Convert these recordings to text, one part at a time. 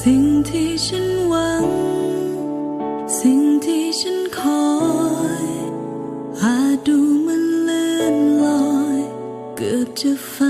สิ่งที่ฉันหวัง สิ่งที่ฉันคอยอาจดูมันเลื่อนลอย เกือบจะฝัน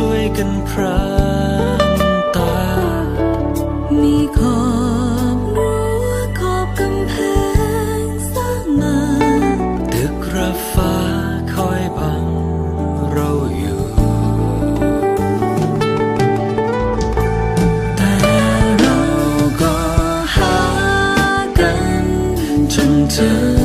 ช่วยกันพรางตา มีขอบรั้วขอบกำแพงสร้างมา ตึกระฟ้าคอยบังเราอยู่ แต่เราก็หากันจนเจอ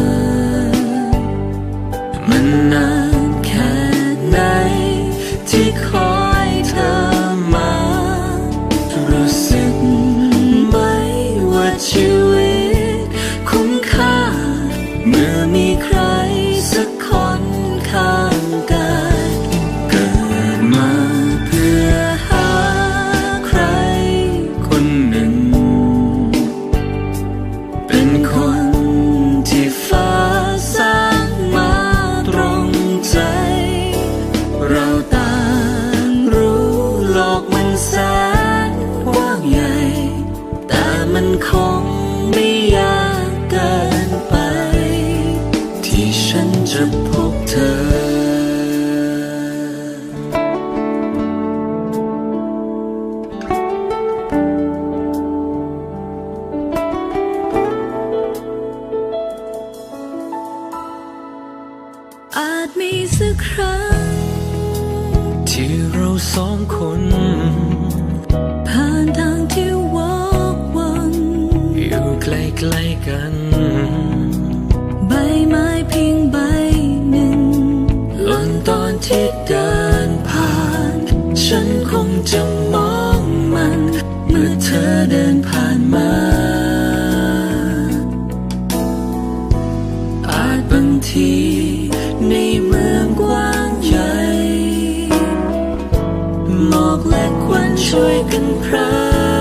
มันคงไม่ยากเกินไป ที่ฉันจะพบเธออาจมีสักครั้ง ที่เราสองคนผ่าน กัน ใบไม้เพียงใบหนึ่งหล่นตอนที่เดินผ่าน ฉันคงจะมองมัน เมื่อเธอเดินผ่านมา อาจบางทีในเมืองกว้างใหญ่หมอกและควันช่วยกันพราง